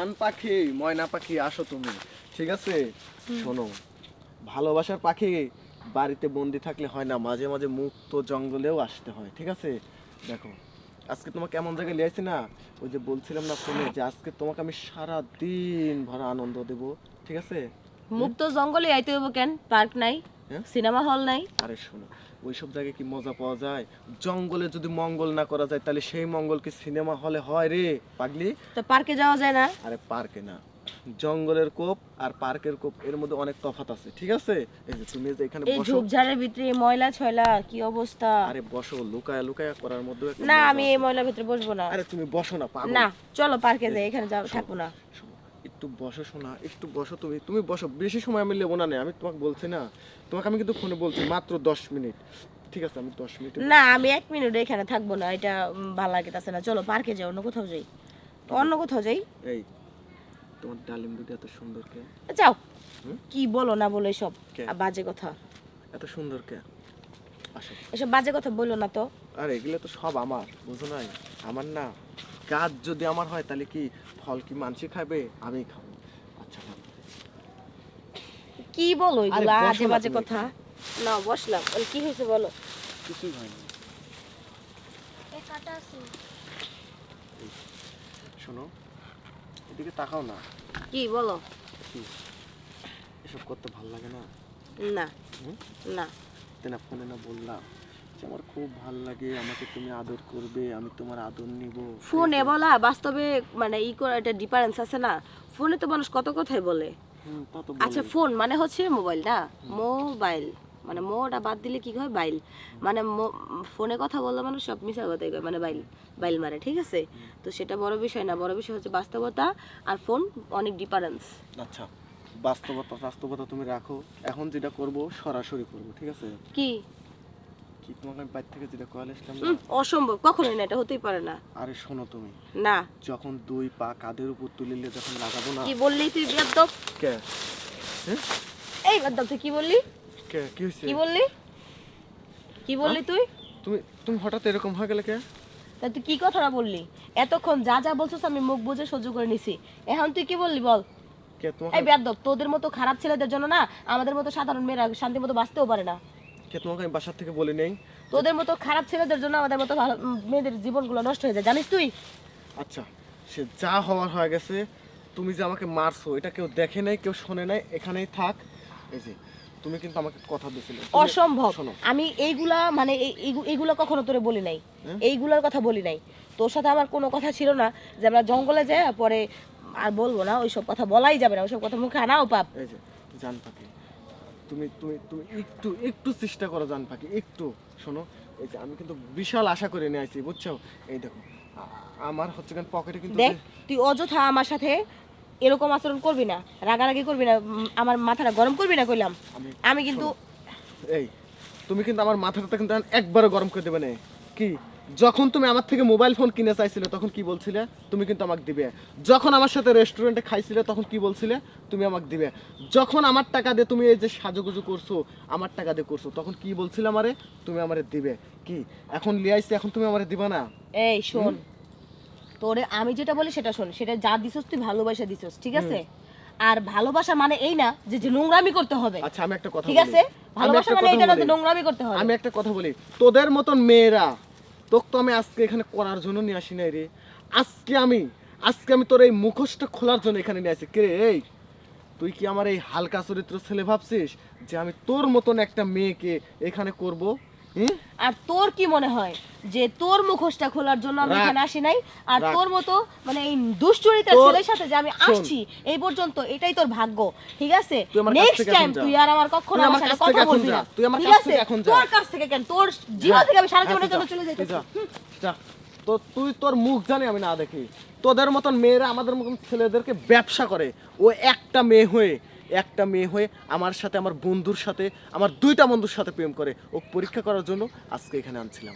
জান পাখি ময়না পাখি আসো তুমি। ঠিক আছে? শোনো ভালোবাসার পাখি বাড়িতে বন্দি থাকলে হয় না মাঝে মাঝে মুক্ত জঙ্গলেও আসতে হয় ঠিক আছে? দেখো আজকে তোমাকে এমন জায়গায় লিয়েছি না ওই যে বলছিলাম না ফোনে যে আজকে তোমাকে আমি সারা দিন ভরা আনন্দ দেব ঠিক আছে? মুক্ত জঙ্গলে আইতে হইব কেন? পার্ক নাই? সিনেমা হল নাই? আরে শোনো ওইসব জায়গায় কি মজা পাওয়া যায়? জঙ্গলে যদি মঙ্গল না করা যায় তাহলে সেই মঙ্গল কি সিনেমা হলে হয় রে? পাগলি? তো পার্কে যাওয়া যায় না? আরে পার্কে না। জঙ্গলের কোপ আর পার্কের কোপ এর মধ্যে অনেক তফাৎ আছে ঠিক আছে? এই যে তুমি যে এখানে বসো। এই ঝোপঝাড়ের ভিতরে ময়লা ছয়লা কি অবস্থা? আরে বসো লুকায়া লুকায়া করার মধ্যে না আমি এই ময়লার ভিতরে বসবো না। আরে তুমি বসো না পাগল। না চলো পার্কে যাই এখানে যাব থাকব না। একটু বসো শোনা একটু বসো তুমি তুমি বসো বেশি সময় আমি লেবো না নে, আমি তোমাকে বলছি না তোমাকে আমি কিন্তু ফোনে বলছি মাত্র দশ মিনিট ঠিক আছে আমি দশ মিনিট না আমি এক মিনিট এখানে থাকব না এটা ভালো লাগতেছে না চলো পার্কে যাই অন্য কোথাও যাই অন্য কোথাও যাই। এই তোমার ডালিম দুটো এত সুন্দর কে? যাও কি বলো না বলো এসব? বাজে কথা। এত সুন্দর কে? এসব বাজে কথা বলল না তো। আরে এগুলো তো সব আমার বুঝো নাই? আমার না। গাছ যদি আমার হয় তাহলে কি ফল কি মানসি খাবে? আমি খাব। আচ্ছা কি বলো এগুলো? আজে বাজে কথা। না বসলাম। কি হয়েছে বলো? কিছুই হয়নি। শোনো এদিকে তাকাও না। কি বলো? কি? এসব করতে ভালো লাগে না? না। হুম? না। তাই না ফোনে না বললাম। যে আমার খুব ভালো লাগে আমাকে তুমি আদর করবে আমি তোমার আদর নিব। ফোনে বলা বাস্তবে মানে ই করে একটা ডিফারেন্স আছে না? ফোনে তো মানুষ কত কথাই বলে। আচ্ছা ফোন মানে হচ্ছে মোবাইল না? মোবাইল মানে মোটা বাদ দিলে কি হয়? বাইল মানে ফোনে কথা বললে মানুষ সব মিশা কথাই কয় মানে বাইল বাইল মারে ঠিক আছে? তো সেটা বড় বিষয় না বড় বিষয় হচ্ছে বাস্তবতা আর ফোন অনেক ডিফারেন্স আচ্ছা বাস্তবতা বাস্তবতা তুমি রাখো। এখন যেটা করব সরাসরি করব ঠিক আছে? কি? কি তোমাকে আমি বাইর থেকে যেটা কল আসলাম না? উম, অসম্ভব। কখনোই না এটা হতেই পারে না। আরে শোনো তুমি। না। যখন দুই পা কাঁধের উপর তুলিলে যখন লাগাবো না কি বললি তুই কে? এই বেদ্যপ তুই কি বললি? কে? কি হয়েছে? কি বললি? কি বললি তুই? তুমি তুমি হঠাৎ এরকম হয়ে গেলে কে? তা তুই কি কথাটা বললি? এতক্ষণ যা যা বলছিস আমি মুখ বুঝে সহ্য করে নিছি। এখন তুই কি বললি বল? কে তোমাকে? এই তোদের মতো খারাপ ছেলেদের জন্য না আমাদের মতো সাধারণ মেয়েরা শান্তি মতো বাঁচতেও পারে না। কে তোমাকে আমি বাসার থেকে বলি নেই? তোদের মতো খারাপ ছেলেদের জন্য আমাদের মতো ভালো মেয়েদের জীবনগুলো নষ্ট হয়ে যায় জানিস তুই? আচ্ছা সে যা হওয়ার হয়ে গেছে তুমি যে আমাকে মারছো এটা কেউ দেখে নাই কেউ শোনে নাই এখানেই থাক। এই যে তুমি কিন্তু আমাকে কথা দিয়েছিলে। অসম্ভব। আমি এইগুলা মানে এই- এইগু- এইগুলা কখনো তোরে বলি নাই। হ্যাঁ? এইগুলার কথা বলি নাই। তোর সাথে আমার কোনো কথা ছিল না যে আমরা জঙ্গলে যাই পরে আর বলব না ওইসব কথা বলাই যাবে না ওইসব কথা মুখে আনাও পাপ। এই যে জান পাখি তুমি তুমি তুমি একটু একটু চেষ্টা করো জান পাখি একটু। শোনো এই যে আমি কিন্তু বিশাল আশা করে নিয়ে আসছি বুঝছ? এই দেখো আ- আমার হচ্ছে কেন পকেটে কিন্তু দেখ তুই অযথা আমার সাথে এরকম আচরণ করবি না রাগারাগি করবি না উম, আমার মাথাটা গরম করবি না কইলাম? আমি আমি কিন্তু এই তুমি কিন্তু আমার মাথাটা কিন্তু একবারও গরম করে দেবে না। কি? যখন তুমি আমার থেকে মোবাইল ফোন কিনে চাইছিলে তখন কি বলছিলে? তুমি কিন্তু আমাকে দিবে। যখন আমার সাথে রেস্টুরেন্টে খাইছিলে তখন কি বলছিলে? তুমি আমাকে দিবে। যখন আমার টাকা দিয়ে তুমি এই যে সাজুগুজু করছ আমার টাকা দিয়ে করছ তখন কি বলছিলে আমারে? তুমি আমারে দিবে। কি? এখন লিয়াইছি এখন তুমি আমারে দিবা না? এই শোন। তোরে আমি যেটা বলি সেটা শোন। সেটা যা দিছস তুই ভালোবাসা দিছস ঠিক আছে? আর ভালোবাসা মানে এই না যে যে নোংরামি করতে হবে। আচ্ছা আমি একটা কথা ঠিক আছে? ভালোবাসা মানে এটা না যে নোংরামি করতে হবে। আমি একটা কথা বলি। তোদের মতন মেয়েরা তোকে তো আমি আজকে এখানে করার জন্য নিয়ে আসি নাই রে। আজকে আমি আজকে আমি তোর এই মুখোশটা খোলার জন্য এখানে নিয়ে আসি। কে রে, এই? তুই কি আমার এই হালকা চরিত্র ছেলে ভাবছিস যে আমি তোর মতন একটা মেয়েকে এখানে করব? আর তোর কি মনে হয় যে তোর মুখোশটা খোলার জন্য আমি এখানে আসি নাই? আর তোর মতো মানে এই দুশ্চরিতার ছেলের সাথে যে আমি আসছি এই পর্যন্ত এটাই তোর ভাগ্য ঠিক আছে? নেক্সট টাইম তুই আর আমার কখনো আমার সাথে কথা বলবি না তুই আমার কাছ থেকে এখন যা। তোর কাছ থেকে কেন? তোর জীবন থেকে আমি সারা জীবনের জন্য চলে যাইতেছি। যা। তো তুই তোর মুখ জানি আমি না দেখি। তোদের মতন মেয়েরা আমাদের মতন ছেলেদেরকে ব্যবসা করে। ও একটা মেয়ে হয়ে একটা মেয়ে হয়ে আমার সাথে, আমার বন্ধুর সাথে, আমার দুইটা বন্ধুর সাথে প্রেম করে। ও পরীক্ষা করার জন্য আজকে এখানে আনছিলাম।